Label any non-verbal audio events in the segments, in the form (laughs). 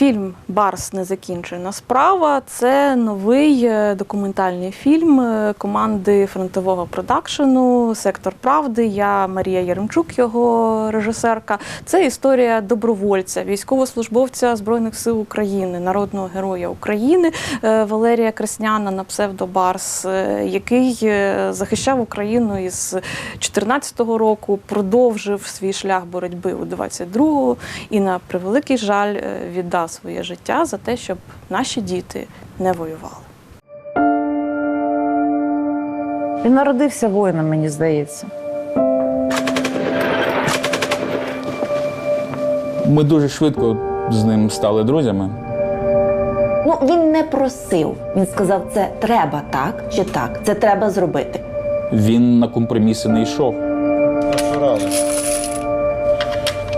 Фільм Барс незакінчена справа це новий е, документальний фільм е, команди фронтового продакшену Сектор Правди. Я Марія Яремчук, його режисерка. Це історія добровольця, військовослужбовця Збройних сил України, народного героя України е, Валерія Кресняна на псевдо Барс, який захищав Україну із 2014 року, продовжив свій шлях боротьби у 22-го і на превеликий жаль віддав своє життя за те, щоб наші діти не воювали. Він народився воїном, мені здається. Ми дуже швидко з ним стали друзями. Ну, він не просив. Він сказав, це треба так чи так, це треба зробити. Він на компроміси не йшов.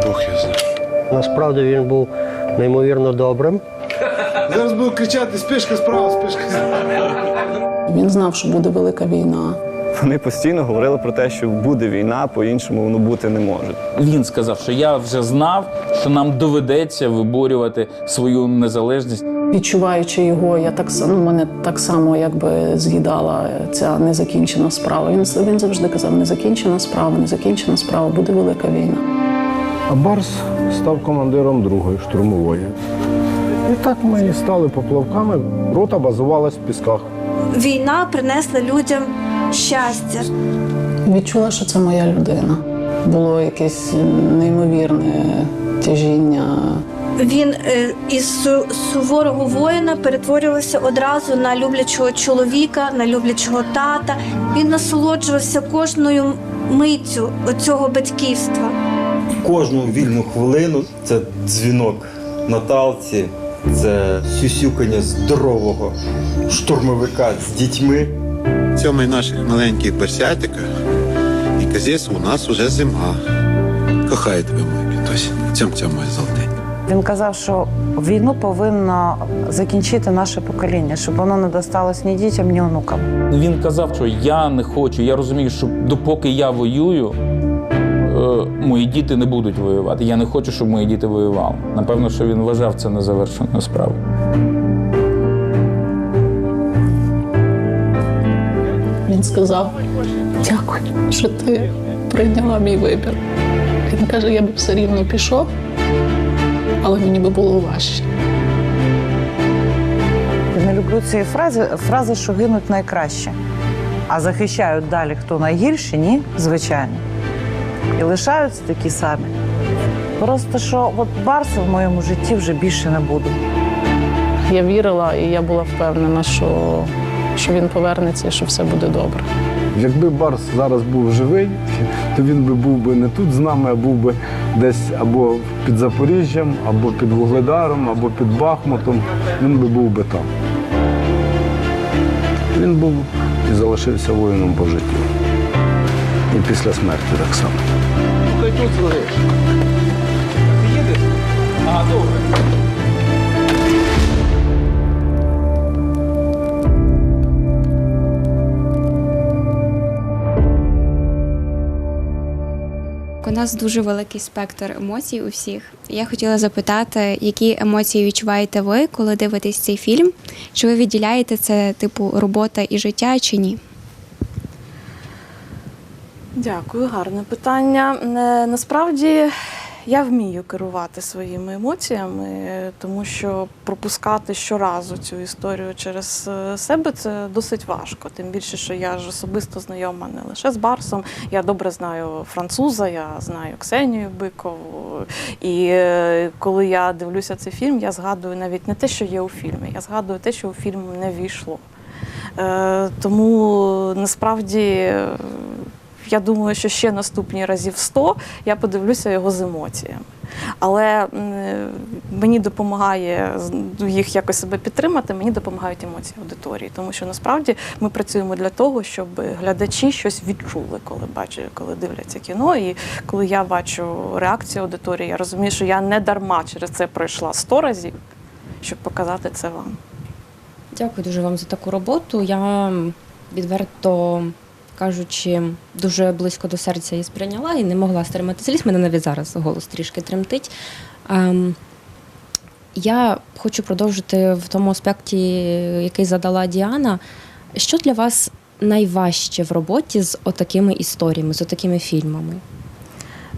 Бог я знаю. Насправді він був неймовірно добрим. Зараз буду кричати спішка справа, спішка справа. Він знав, що буде велика війна. Вони постійно говорили про те, що буде війна, по-іншому воно бути не може. Він сказав, що я вже знав, що нам доведеться виборювати свою незалежність. Відчуваючи його, я так само ну, мене так само якби з'їдала ця незакінчена справа. Він він завжди казав: незакінчена справа, незакінчена справа, буде велика війна. А Барс став командиром другої штурмової. І так ми і стали поплавками. Рота базувалась в пісках. Війна принесла людям щастя. Відчула, що це моя людина. Було якесь неймовірне тяжіння. Він е, із суворого воїна перетворювався одразу на люблячого чоловіка, на люблячого тата. Він насолоджувався кожною миттю цього батьківства. Кожну вільну хвилину це дзвінок Наталці, це сюсюкання здорового штурмовика з дітьми. Цьомай наших маленьких персятиках і казіс, у нас уже зима. Кохаю тебе, мой кітось. Цьом цьом моє золотень. Він казав, що війну повинно закінчити наше покоління, щоб воно не досталось ні дітям, ні онукам. Він казав, що я не хочу. Я розумію, що допоки я воюю, е, мої діти не будуть воювати. Я не хочу, щоб мої діти воювали. Напевно, що він вважав це незавершеною справою. Він сказав: дякую, що ти прийняла мій вибір. Він каже, я би все рівно пішов, але мені би було важче. Я не люблю цієї фрази, фрази, що гинуть найкраще. А захищають далі хто найгірші, ні, звичайно. І лишаються такі самі. Просто що от Барса в моєму житті вже більше не буде. Я вірила і я була впевнена, що, що він повернеться і що все буде добре. Якби Барс зараз був живий, то він би був би не тут з нами, а був би десь або під Запоріжжям, або під Вугледаром, або під Бахмутом. Він би був би там. Він був і залишився воїном по життю. І після смерті так само. Ага, добре. У нас дуже великий спектр емоцій у всіх. Я хотіла запитати, які емоції відчуваєте ви, коли дивитесь цей фільм? Чи ви відділяєте це типу робота і життя, чи ні? Дякую, гарне питання. Е, Насправді я вмію керувати своїми емоціями, тому що пропускати щоразу цю історію через е, себе це досить важко. Тим більше, що я ж особисто знайома не лише з Барсом. Я добре знаю француза, я знаю Ксенію Бикову. І е, коли я дивлюся цей фільм, я згадую навіть не те, що є у фільмі, я згадую те, що у фільм не війшло. Тому насправді. Я думаю, що ще наступні разів 100 я подивлюся його з емоціями. Але мені допомагає їх якось себе підтримати, мені допомагають емоції аудиторії, тому що насправді ми працюємо для того, щоб глядачі щось відчули, коли бачать, коли дивляться кіно. І коли я бачу реакцію аудиторії, я розумію, що я не дарма через це пройшла 100 разів, щоб показати це вам. Дякую дуже вам за таку роботу. Я відверто кажучи, дуже близько до серця її сприйняла і не могла стримати сліз. Мене навіть зараз голос трішки тремтить. Ем, Я хочу продовжити в тому аспекті, який задала Діана. Що для вас найважче в роботі з отакими історіями, з отакими фільмами?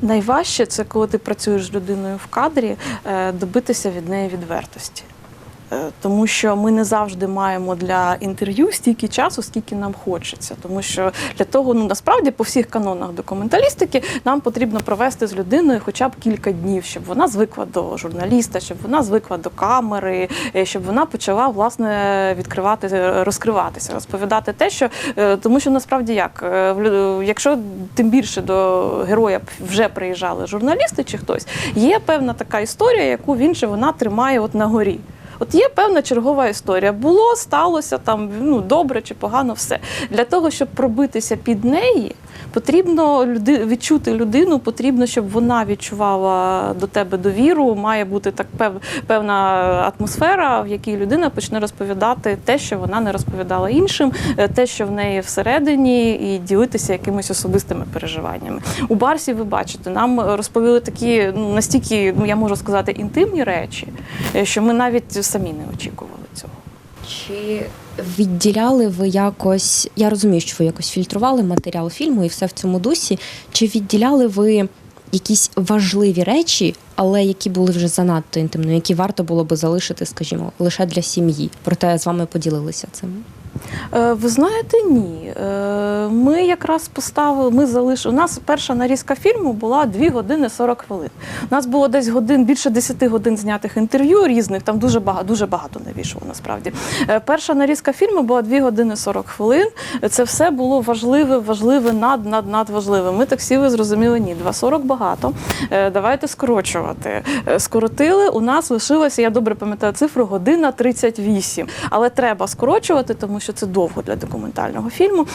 Найважче це коли ти працюєш з людиною в кадрі, е, добитися від неї відвертості. Е, Тому що ми не завжди маємо для інтерв'ю стільки часу, скільки нам хочеться. Тому що для того, ну насправді, по всіх канонах документалістики нам потрібно провести з людиною хоча б кілька днів, щоб вона звикла до журналіста, щоб вона звикла до камери, е, щоб вона почала власне відкривати, розкриватися, розповідати те, що е, тому, що насправді як якщо тим більше до героя вже приїжджали журналісти чи хтось, є певна така історія, яку він же вона тримає от на горі. От є певна чергова історія. Було, сталося там ну добре чи погано, все для того, щоб пробитися під неї. Потрібно люди відчути людину, потрібно, щоб вона відчувала до тебе довіру. Має бути так пев, певна атмосфера, в якій людина почне розповідати те, що вона не розповідала іншим, е, те, що в неї всередині, і ділитися якимись особистими переживаннями. У Барсі ви бачите, нам розповіли такі ну настільки, ну я можу сказати, інтимні речі, е, що ми навіть самі не очікували цього. Чи відділяли ви якось? Я розумію, що ви якось фільтрували матеріал фільму і все в цьому дусі. Чи відділяли ви якісь важливі речі, але які були вже занадто інтимними, які варто було би залишити, скажімо, лише для сім'ї? Проте з вами поділилися цим. Е, Ви знаєте, ні. Е, Ми якраз поставили, ми залишили. У нас перша нарізка фільму була 2 години 40 хвилин. У нас було десь годин, більше 10 годин знятих інтерв'ю різних, там дуже багато, дуже багато не вийшло насправді. Е, Перша нарізка фільму була 2 години 40 хвилин. Це все було важливе, важливе, над, над, надважливе. Ми так сіли, зрозуміли, ні, 2.40 багато. Давайте скорочувати. Скоротили. У нас лишилося, я добре пам'ятаю цифру, година 38. Але треба скорочувати, тому що це довго для документального фільму.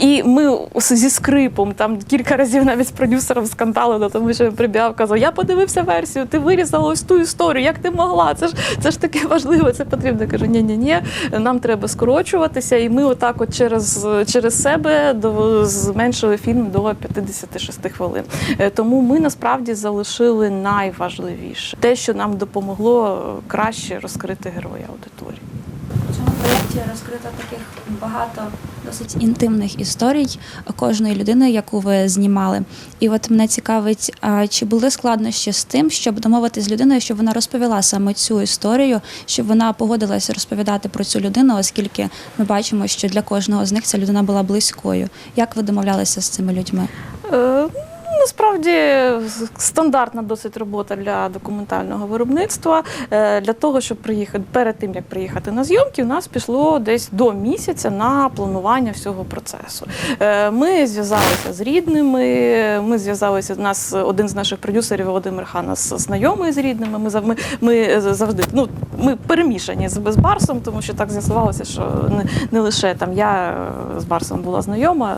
І ми зі скрипом там кілька разів навіть з продюсером скандалили, тому що прибігав, казав: Я подивився версію, ти вирізала ось ту історію, як ти могла? Це ж це ж таке важливо, це потрібно. Я кажу, ні, ні, ні, нам треба скорочуватися. І ми отак, от через, через себе до, зменшили фільм до 56 хвилин. Е, Тому ми насправді залишили найважливіше те, що нам допомогло краще розкрити героя аудиторії. В цьому проєкті розкрито таких багато досить інтимних історій кожної людини, яку ви знімали. І от мене цікавить, а чи були складнощі з тим, щоб домовитися з людиною, щоб вона розповіла саме цю історію, щоб вона погодилася розповідати про цю людину, оскільки ми бачимо, що для кожного з них ця людина була близькою. Як ви домовлялися з цими людьми? Насправді стандартна досить робота для документального виробництва. Е, Для того, щоб приїхати перед тим, як приїхати на зйомки, у нас пішло десь до місяця на планування всього процесу. Е, Ми зв'язалися з рідними. Ми зв'язалися. Нас один з наших продюсерів Володимир Ханас знайомий з рідними. Ми ми, ми завжди ну ми перемішані з, з Барсом, тому що так з'ясувалося, що не, не лише там я з Барсом була знайома,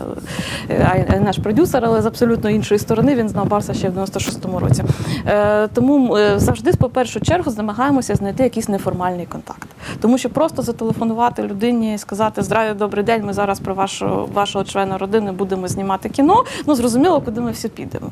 е, а наш продюсер, але з абсолютно іншої сторони він знав Барса ще в 96-му році. Е, тому е, завжди, по першу чергу, намагаємося знайти якийсь неформальний контакт. Тому що просто зателефонувати людині і сказати Здраві, добрий день, ми зараз про вашого, вашого члена родини будемо знімати кіно. Ну зрозуміло, куди ми всі підемо.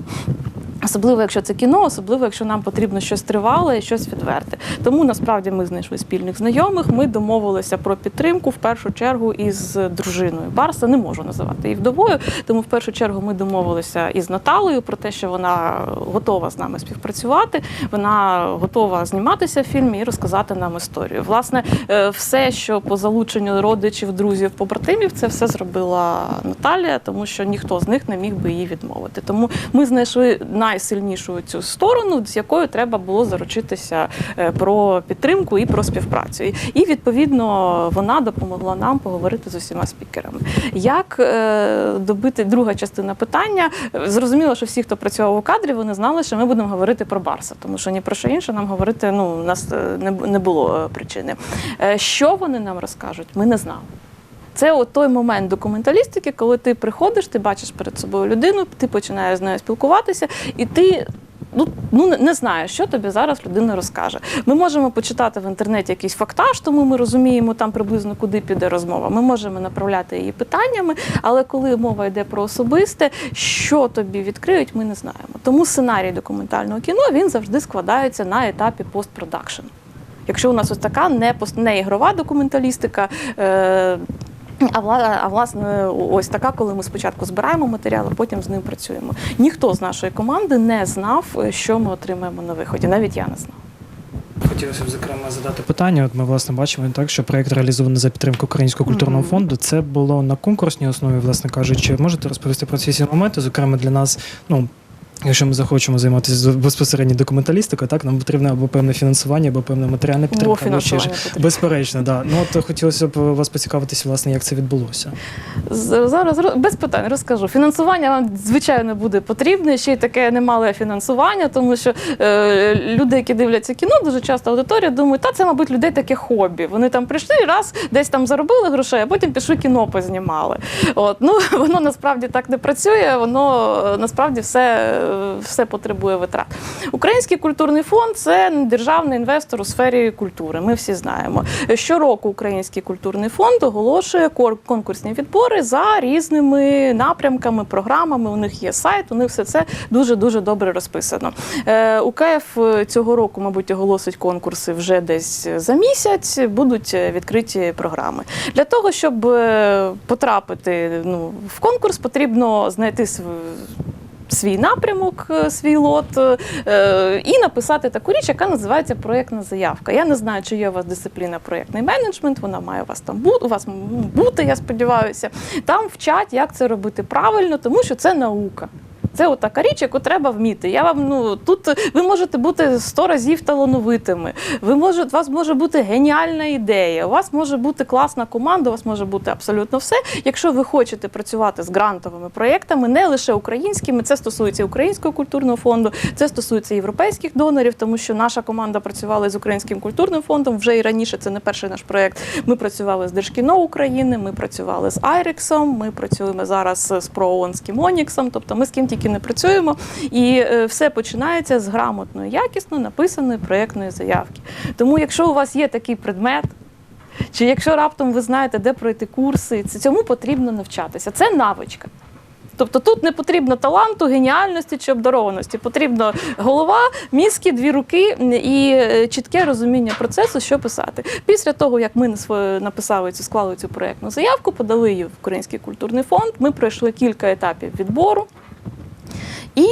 Особливо, якщо це кіно, особливо, якщо нам потрібно щось тривале і щось відверте. Тому насправді ми знайшли спільних знайомих. Ми домовилися про підтримку в першу чергу із дружиною Барса. Не можу називати її вдовою. Тому в першу чергу ми домовилися із Наталею про те, що вона готова з нами співпрацювати. Вона готова зніматися в фільмі і розказати нам історію. Власне, е, все, що по залученню родичів, друзів, побратимів, це все зробила Наталія, тому що ніхто з них не міг би її відмовити. Тому ми знайшли найсильнішу цю сторону, з якою треба було заручитися е, про підтримку і про співпрацю. І- відповідно вона допомогла нам поговорити з усіма спікерами. Як е, добити друга частина питання? Зрозуміло, що всі, хто працював у кадрі, вони знали, що ми будемо говорити про Барса, тому що ні про що інше нам говорити ну у нас е, не, було причини. Що вони нам розкажуть, ми не знали. Це от той момент документалістики, коли ти приходиш, ти бачиш перед собою людину, ти починаєш з нею спілкуватися, і ти. Ну, ну не- знаю, що тобі зараз людина розкаже. Ми можемо почитати в інтернеті якийсь фактаж, тому ми розуміємо там приблизно куди піде розмова. Ми можемо направляти її питаннями, але коли мова йде про особисте, що тобі відкриють, ми не знаємо. Тому сценарій документального кіно він завжди складається на етапі постпродакшн. Якщо у нас ось така не, пос- не ігрова документалістика. Е, а вла- а власне, ось така, коли ми спочатку збираємо матеріал, а потім з ним працюємо. Ніхто з нашої команди не знав, е, що ми отримаємо на виході. Навіть я не знала. Хотілося б зокрема задати питання. От ми власне бачимо так, що проект реалізований за підтримку Українського культурного Мгм. фонду. Це було на конкурсній основі, власне кажучи. Можете розповісти про ці всі моменти? Зокрема, для нас, ну. Якщо ми захочемо займатися безпосередньо документалістикою, так нам потрібно або певне фінансування, або певна матеріальна підтримка. або ж. Безперечно, да. Ну от хотілося б вас поцікавитися, власне, як це відбулося. Зараз без питань розкажу. Фінансування вам звичайно буде потрібне. Ще й таке немале фінансування, тому що е, люди, які дивляться кіно, дуже часто аудиторія думають, та це, мабуть, людей таке хобі. Вони там прийшли раз, десь там заробили грошей, а потім пішли кіно познімали. От ну (laughs) воно насправді так не працює. Воно е, насправді все, е, все потребує витрат. Український культурний фонд це державний інвестор у сфері культури. Ми всі знаємо. Щороку Український культурний фонд оголошує конкурсні відбори за різними напрямками, програмами. У них є сайт, у них все це дуже дуже добре розписано. Е, УКФ цього року, мабуть, оголосить конкурси вже десь за місяць. Будуть відкриті програми. Для того, щоб е, потрапити ну, в конкурс, потрібно знайти свій напрямок, е, свій лот е, і написати таку річ, яка називається проєктна заявка. Я не знаю, чи є у вас дисципліна проєктний менеджмент, вона має у вас там бути, у вас бути, я сподіваюся. Там вчать, як це робити правильно, тому що це наука. Це от така річ, яку треба вміти. Я вам ну тут ви можете бути сто разів талановитими. Ви можете, у вас може бути геніальна ідея. У вас може бути класна команда, у вас може бути абсолютно все. Якщо ви хочете працювати з грантовими проєктами, не лише українськими, це стосується Українського культурного фонду, це стосується європейських донорів, тому що наша команда працювала з Українським культурним фондом вже і раніше. Це не перший наш проєкт. Ми працювали з Держкіно України, ми працювали з Айрексом, ми працюємо зараз з Проонським Оніксом. Тобто ми з ким тільки не працюємо. І е, все починається з грамотної, якісно написаної проєктної заявки. Тому, якщо у вас є такий предмет, чи якщо раптом ви знаєте, де пройти курси, цьому потрібно навчатися. Це навичка. Тобто тут не потрібно таланту, геніальності чи обдарованості. Потрібно голова, мізки, дві руки і е, чітке розуміння процесу, що писати. Після того, як ми написали цю склали цю проєктну заявку, подали її в Український культурний фонд. Ми пройшли кілька етапів відбору. І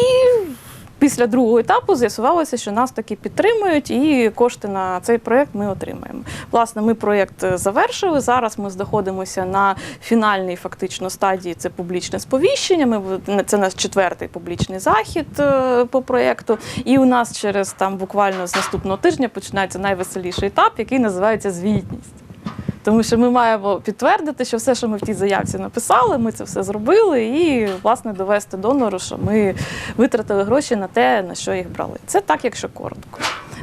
після другого етапу з'ясувалося, що нас таки підтримують, і кошти на цей проєкт ми отримаємо. Власне, ми проєкт завершили. Зараз ми знаходимося на фінальній фактично стадії. Це публічне сповіщення. Ми це наш четвертий публічний захід е, по проєкту. І у нас через там буквально з наступного тижня починається найвеселіший етап, який називається звітність. Тому що ми маємо підтвердити, що все, що ми в тій заявці написали, ми це все зробили, і власне довести донору, що ми витратили гроші на те, на що їх брали. Це так, якщо коротко.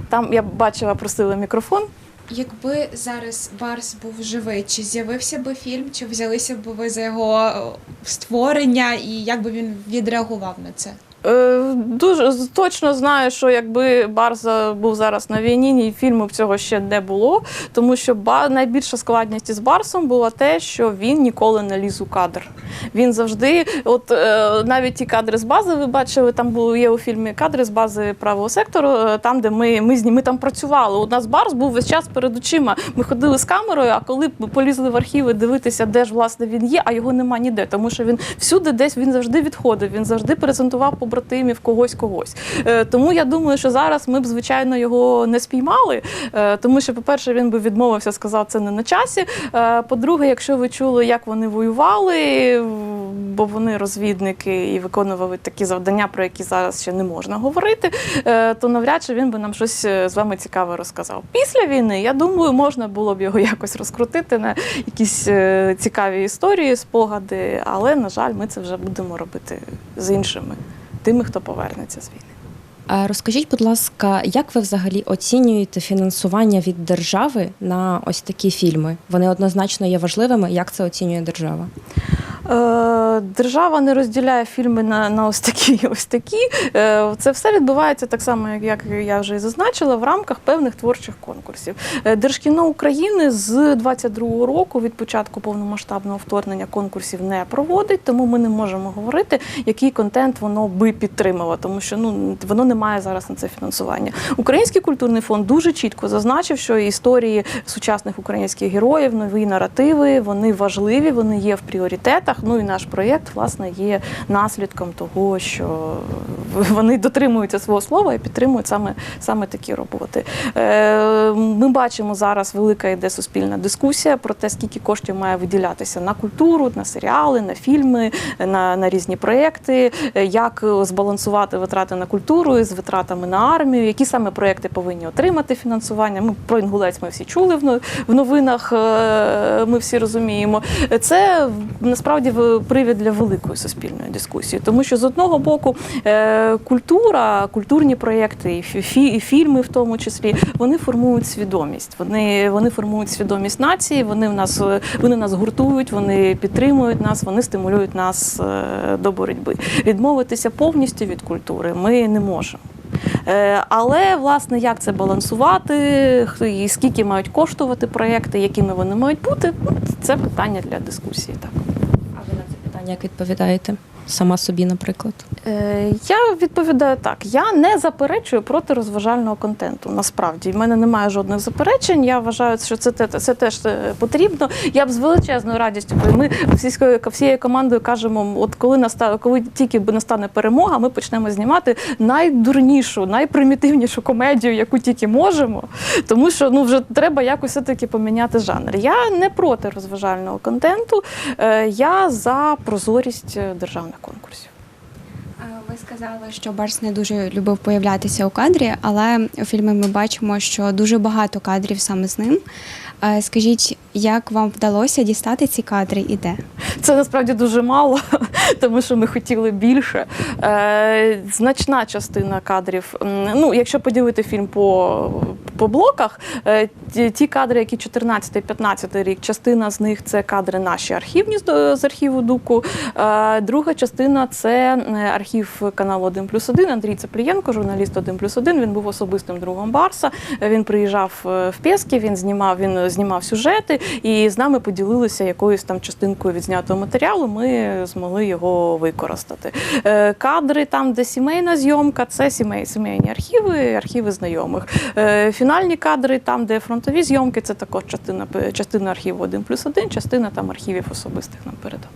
Там я бачила, просили мікрофон. Якби зараз Барс був живий, чи з'явився би фільм, чи взялися б ви за його е, створення, і як би він відреагував на це? Е, Дуже точно знаю, що якби Барза був зараз на війні, ні фільму б цього ще не було. Тому що ба найбільша складність із Барсом була те, що він ніколи не ліз у кадр. Він завжди, от е, навіть ті кадри з бази, ви бачили, там були є у фільмі кадри з бази правого сектору, е, там, де ми, ми ми там працювали. У нас Барс був весь час перед очима. Ми ходили з камерою, а коли полізли в архіви дивитися, де ж власне він є, а його нема ніде, тому що він всюди десь він завжди відходив. Він завжди презентував побратимів когось когось. Е, Тому я думаю, що зараз ми б звичайно його не спіймали, е, тому що, по-перше, він би відмовився, сказав, це не на часі. Е, По-друге, якщо ви чули, як вони воювали, бо вони розвідники і виконували такі завдання, про які зараз ще не можна говорити, то навряд чи він би нам щось з вами цікаве розказав. Після війни, я думаю, можна було б його (laughs) якось розкрутити на якісь цікаві історії, спогади, але, на жаль, ми це вже будемо робити з іншими, тими, хто повернеться з війни. Розкажіть, будь ласка, як ви взагалі оцінюєте фінансування від держави на ось такі фільми? Вони однозначно є важливими. Як це оцінює держава? Е, Держава не розділяє фільми на, на ось такі ось такі. Е, Це все відбувається так само, як, як я вже і зазначила, в рамках певних творчих конкурсів. Е, Держкіно України з 22-го року від початку повномасштабного вторгнення конкурсів не проводить, тому ми не можемо говорити, який контент воно би підтримало, тому що ну воно не має зараз на це фінансування. Український культурний фонд дуже чітко зазначив, що історії сучасних українських героїв, нові наративи, вони важливі, вони є в пріоритетах. Ну і наш проєкт, власне, є наслідком того, що вони дотримуються свого слова і підтримують саме, саме такі роботи. Е, Ми бачимо зараз велика йде суспільна дискусія про те, скільки коштів має виділятися на культуру, на серіали, на фільми, на, на різні проєкти, е, як збалансувати витрати на культуру з витратами на армію, які саме проєкти повинні отримати фінансування. Ми про інгулець ми всі чули в новинах. е, Ми всі розуміємо. Це насправді в- привід для великої суспільної дискусії, тому що з одного боку е, культура, культурні проєкти, і фі- фі- і фільми, в тому числі, вони формують свідомість. Вони, вони формують свідомість нації. Вони в нас вони нас гуртують, вони підтримують нас, вони стимулюють нас е, до боротьби. Відмовитися повністю від культури ми не можемо. Е, Але власне як це балансувати, і скільки мають коштувати проекти, якими вони мають бути, ну, це питання для дискусії. Так. А ви на це питання як відповідаєте? Сама собі, наприклад. Е, Я відповідаю так: я не заперечую проти розважального контенту. Насправді в мене немає жодних заперечень. Я вважаю, що це, те- це теж е, потрібно. Я б з величезною радістю, коли ми всією, всією командою кажемо, от коли настане, коли тільки б настане перемога, ми почнемо знімати найдурнішу, найпримітивнішу комедію, яку тільки можемо. Тому що ну вже треба якось все-таки поміняти жанр. Я не проти розважального контенту, е, я за прозорість е, державних конкурсів. Ви сказали, що Барс не дуже любив появлятися у кадрі, але у фільмі ми бачимо, що дуже багато кадрів саме з ним. Е, Скажіть, як вам вдалося дістати ці кадри і де? Це насправді дуже мало, (laughs) тому що ми хотіли більше. Е, значна частина кадрів. Ну, якщо поділити фільм по, по блоках, е, ті, кадри, які 14-15 рік, частина з них це кадри наші архівні з, архіву Дуку. Е, друга частина це е, архів каналу 1 плюс 1. Андрій Цеплієнко, журналіст 1 плюс 1. Він був особистим другом Барса. Він приїжджав в Пєски, він знімав, він знімав сюжети і з нами поділилися якоюсь там частинкою відзнятого матеріалу. Ми змогли його використати. Кадри там, де сімейна зйомка, це сімей, сімейні архіви, архіви знайомих. Фінальні кадри, там, де фронтові зйомки, це також частина, частина архіву 1 плюс 1, частина там архівів особистих нам передав.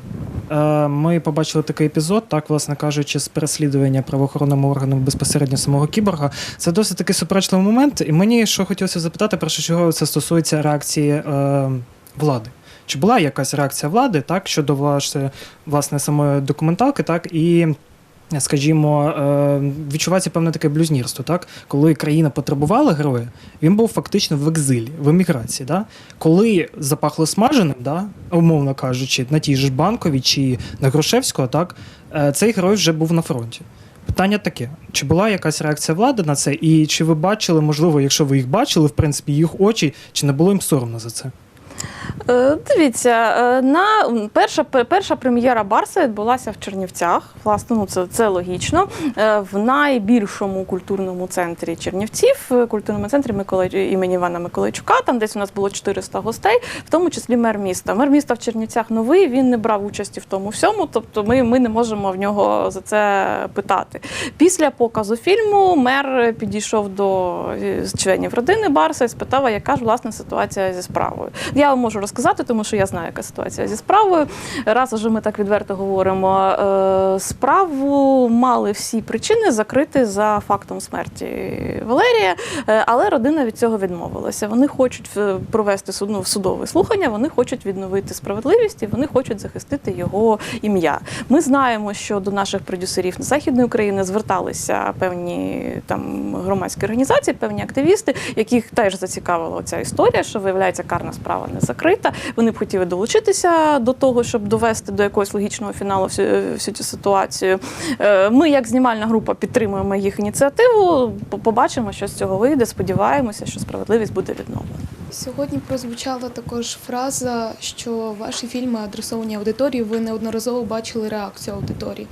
Е, Ми побачили такий епізод, так, власне кажучи, з переслідування правоохоронними органами безпосередньо самого кіборга. Це досить такий суперечливий момент. І мені що хотілося запитати, першочергово це стосується реакції е, влади. Чи була якась реакція влади так, щодо власне, власне самої документалки, так і. Скажімо, е, відчувається певне таке блюзнірство, так? Коли країна потребувала героя, він був фактично в екзилі, в еміграції. Да? Коли запахло смаженим, да? умовно кажучи, на тій ж банковій чи на Грушевського, так, е, цей герой вже був на фронті. Питання таке: чи була якась реакція влади на це, і чи ви бачили, можливо, якщо ви їх бачили, в принципі, їх очі, чи не було їм соромно за це? Е, Дивіться, е, на перша перша прем'єра Барса відбулася в Чернівцях. Власне, ну це, це логічно. Е, В найбільшому культурному центрі Чернівців, культурному центрі Миколай імені Івана Миколайчука. Там десь у нас було 400 гостей, в тому числі мер міста. Мер міста в Чернівцях новий. Він не брав участі в тому всьому. Тобто, ми, ми не можемо в нього за це питати. Після показу фільму мер підійшов до членів родини Барса і спитав, яка ж власне ситуація зі справою. Я можу розказати, тому що я знаю, яка ситуація зі справою. Раз уже ми так відверто говоримо, е, справу мали всі причини закрити за фактом смерті Валерія, е, але родина від цього відмовилася. Вони хочуть е, провести суд- ну, судове слухання, вони хочуть відновити справедливість і вони хочуть захистити його ім'я. Ми знаємо, що до наших продюсерів на Західної України зверталися певні там громадські організації, певні активісти, яких теж зацікавила ця історія, що виявляється, карна справа не закрита. Вони б хотіли долучитися до того, щоб довести до якогось логічного фіналу всю, всю цю ситуацію. Е, Ми, як знімальна група, підтримуємо їх ініціативу. Побачимо, що з цього вийде. Сподіваємося, що справедливість буде відновлена. Сьогодні прозвучала також фраза, що ваші фільми адресовані аудиторії, ви неодноразово бачили реакцію аудиторії.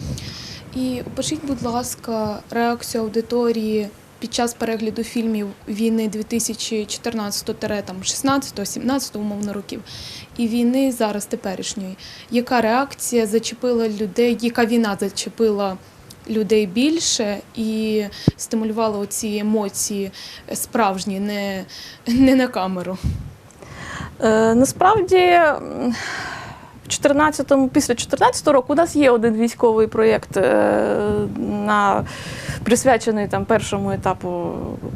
І опишіть, будь ласка, реакцію аудиторії під час перегляду фільмів війни 2014-16, 17 умовно років, і війни зараз теперішньої. Яка реакція зачепила людей, яка війна зачепила людей більше і стимулювала оці емоції справжні, не, не на камеру? Е, насправді. М, 14-му, після 14-го року у нас є один військовий проєкт е, на, присвячений там, першому етапу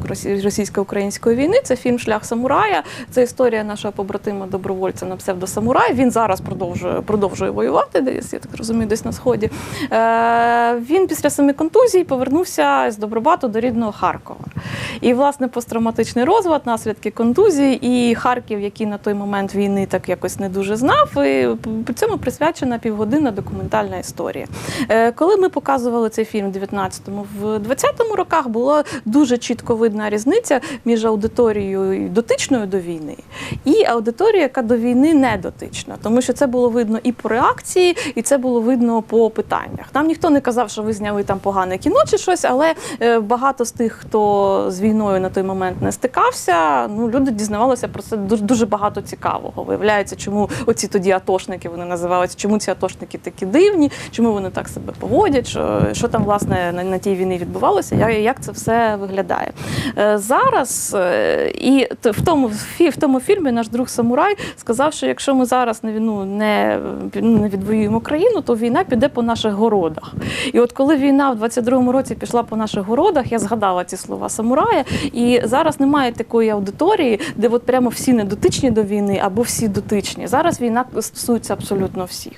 росі- російсько-української війни. Це фільм Шлях самурая. Це історія нашого побратима добровольця на псевдосамурай. Він зараз продовжує, продовжує воювати, десь, я так розумію, десь на сході. Е, він після семи контузій повернувся з Добробату до рідного Харкова. І, власне, посттравматичний розвад, наслідки контузії і Харків, який на той момент війни так якось не дуже знав. І цьому присвячена півгодинна документальна історія. Е, Коли ми показували цей фільм в 19-му, в 20-му роках була дуже чітко видна різниця між аудиторією дотичною до війни і аудиторією, яка до війни не дотична. Тому що це було видно і по реакції, і це було видно по питаннях. Нам ніхто не казав, що ви зняли там погане кіно чи щось, але е, багато з тих, хто з війною на той момент не стикався, ну люди дізнавалися про це дуже, дуже багато цікавого. Виявляється, чому оці тоді атошники вони називаються, чому ці атошники такі дивні, чому вони так себе поводять, що, що там власне на, на тій війні відбувалося, як, як це все виглядає. Е, зараз е, і в тому в тому фільмі наш друг Самурай сказав, що якщо ми зараз не, ну, не відвоюємо країну, то війна піде по наших городах. І от коли війна в 22-му році пішла по наших городах, я згадала ці слова самурая, і зараз немає такої аудиторії, де от прямо всі не дотичні до війни або всі дотичні. Зараз війна стосується абсолютно всіх.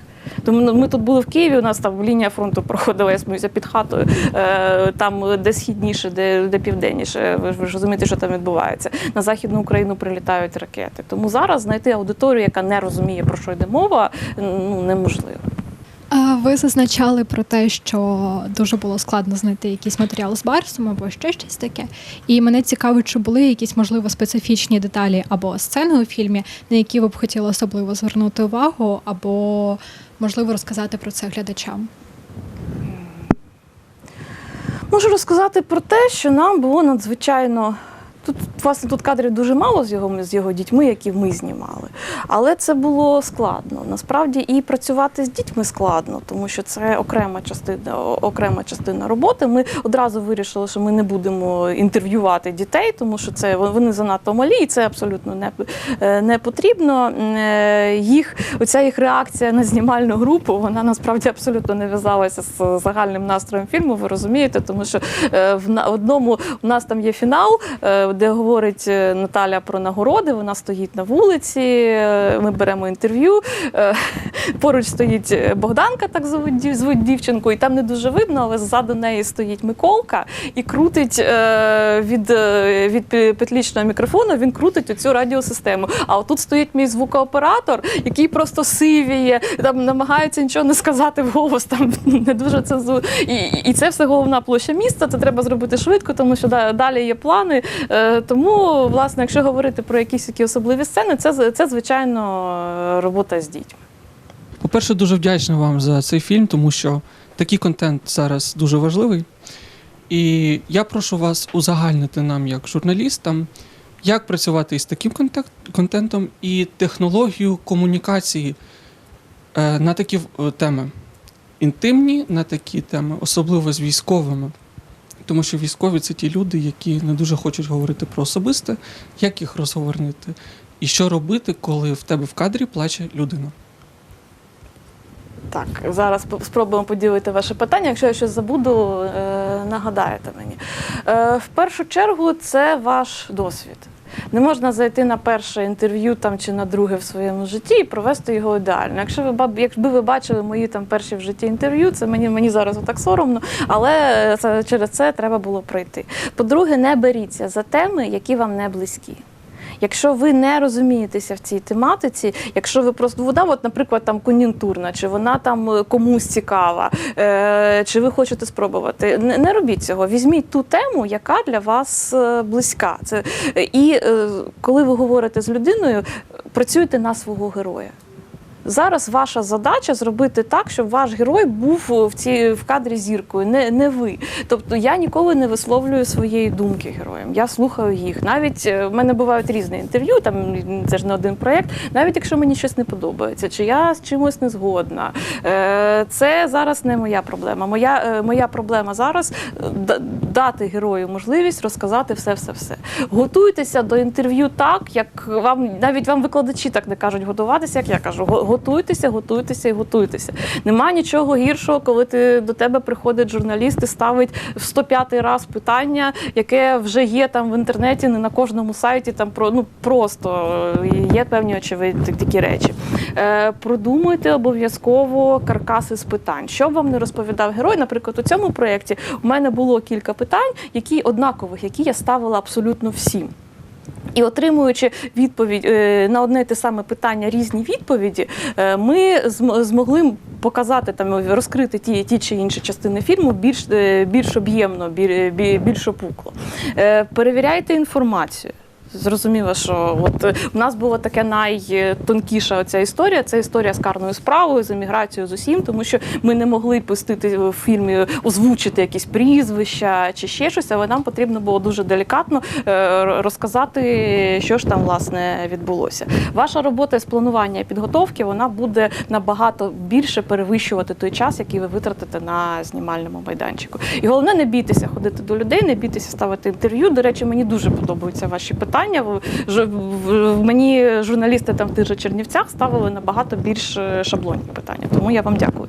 Тому ну, ми тут були в Києві, у нас там лінія фронту проходила, я сміюся під хатою, е, там де східніше, де, де південніше. Ви ж розумієте, що там відбувається. На Західну Україну прилітають ракети. Тому зараз знайти аудиторію, яка не розуміє, про що йде мова, ну неможливо. А Ви зазначали про те, що дуже було складно знайти якийсь матеріал з барсом або ще щось таке. І мене цікавить, чи були якісь можливо специфічні деталі або сцени у фільмі, на які ви б хотіли особливо звернути увагу, або можливо розказати про це глядачам. Можу розказати про те, що нам було надзвичайно. Тут, власне, тут кадрів дуже мало з його, з його дітьми, які ми знімали. Але це було складно. Насправді і працювати з дітьми складно, тому що це окрема частина, окрема частина роботи. Ми одразу вирішили, що ми не будемо інтерв'ювати дітей, тому що це вони занадто малі, і це абсолютно не, е, не потрібно. Е, Їх, оця їх реакція на знімальну групу, вона насправді абсолютно не в'язалася з загальним настроєм фільму. Ви розумієте, тому що е, в одному у нас там є фінал, де говорить е, Наталя про нагороди. Вона стоїть на вулиці. е, Ми беремо інтерв'ю. Поруч стоїть е, Богданка, так звуть, звуть дівчинку, і там не дуже видно, але ззаду неї стоїть Миколка і крутить е, від, е, від петлічного мікрофону. Він крутить оцю радіосистему. А отут стоїть мій звукооператор, який просто сивіє, там намагається нічого не сказати вголос. Там не дуже це і, і це все головна площа міста. Це треба зробити швидко, тому що да- далі є плани. Е, Тому, власне, якщо говорити про якісь такі особливі сцени, це це звичайно робота з дітьми. По-перше, дуже вдячний вам за цей фільм, тому що такий контент зараз дуже важливий. І я прошу вас узагальнити нам, як журналістам, як працювати із таким контентом і технологію комунікації е, на такі е, теми. Інтимні на такі теми, особливо з військовими. Тому що військові це ті люди, які не дуже хочуть говорити про особисте, як їх розговорнити, і що робити, коли в тебе в кадрі плаче людина. Так, зараз спробуємо поділити ваше питання. Якщо я щось забуду, е, нагадаєте мені. Е, В першу чергу це ваш досвід. Не можна зайти на перше інтерв'ю там чи на друге в своєму житті і провести його ідеально. Якщо ви ба- якби ви бачили мої там перші в житті інтерв'ю, це мені мені зараз так соромно, але це, через це треба було пройти. По-друге, не беріться за теми, які вам не близькі. Якщо ви не розумієтеся в цій тематиці, якщо ви просто вода, от, наприклад, там кон'юнктурна, чи вона там е, комусь цікава, е, чи ви хочете спробувати, не, не робіть цього. Візьміть ту тему, яка для вас е, близька. Це і е, коли ви говорите з людиною, працюйте на свого героя. Зараз ваша задача зробити так, щоб ваш герой був в цій в кадрі зіркою, не, не ви. Тобто я ніколи не висловлюю своєї думки героям. Я слухаю їх. Навіть е, в мене бувають різні інтерв'ю, там це ж не один проєкт, навіть якщо мені щось не подобається, чи я з чимось не згодна. Е, Це зараз не моя проблема. Моя, е, моя проблема зараз дати герою можливість розказати все, все, все. Готуйтеся до інтерв'ю так, як вам навіть вам викладачі так не кажуть готуватися, як я кажу. Го- Готуйтеся, готуйтеся і готуйтеся. Нема нічого гіршого, коли ти до тебе приходить журналіст і ставить в 105 раз питання, яке вже є там в інтернеті, не на кожному сайті. Там про ну просто е, є певні очевидні такі речі. Е, продумуйте обов'язково каркаси з питань. Що б вам не розповідав герой? Наприклад, у цьому проєкті у мене було кілька питань, які однакових, які я ставила абсолютно всім. І отримуючи відповідь е, на одне те саме питання, різні відповіді, е, ми змогли показати там розкрити ті, ті чи інші частини фільму більш, е, більш об'ємно, бі- більш опукло. Перевіряйте інформацію. Зрозуміло, що от е, у нас була така найтонкіша ця історія. Це історія з карною справою, з еміграцією з усім, тому що ми не могли пустити в фільмі озвучити якісь прізвища чи ще щось, але нам потрібно було дуже делікатно е, розказати, що ж там власне відбулося. Ваша робота з планування і підготовки вона буде набагато більше перевищувати той час, який ви витратите на знімальному майданчику. І головне, не бійтеся ходити до людей, не бійтеся ставити інтерв'ю. До речі, мені дуже подобаються ваші питання. В- Мені журналісти там в тих же Чернівцях ставили набагато більш е, шаблонні питання. Тому я вам дякую.